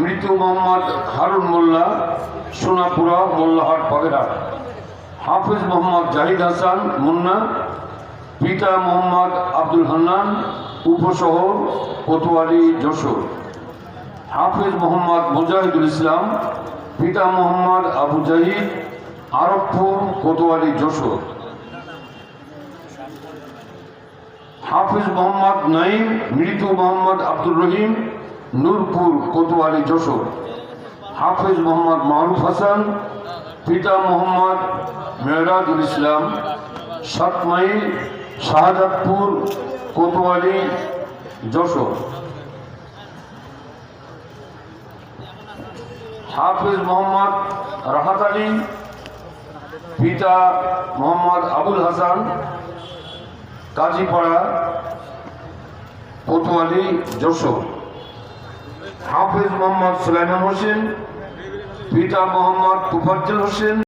মৃত মোহাম্মদ হারুন মোল্লা, সোনাপুরা, মোল্লাহাট, বাগেরহাট। হাফিজ মোহাম্মদ জাহিদ হাসান, মুন্না। পিতা মোহাম্মদ আব্দুল হান্নান উপশহর কোতোয়ালি যশোর। হাফিজ মোহাম্মদ মুজাহিদুল ইসলাম, পিতা মোহাম্মদ আবু জাহিদ, আরবপুর কোতোয়ালি যশোর। হাফিজ মোহাম্মদ নাইম মৃত মোহাম্মদ আব্দুর রহিম নূরপুর কোতোয়ালি যশোর। হাফিজ মোহাম্মদ মারুফ হাসান, পিতা মোহাম্মদ মেহরাজুল ইসলাম, সাত মাইল শাহজাদপুর কোতোয়ালি যশোর। হাফিজ মোহাম্মদ রাহাত আলী, পিতা মোহাম্মদ আবুল হাসান, কাজীপাড়া কোতোয়ালি যশোর। হাফিজ মোহাম্মদ সুলাইমান হোসেন পিতা মোহাম্মদ তুফাজ্জল হোসেন।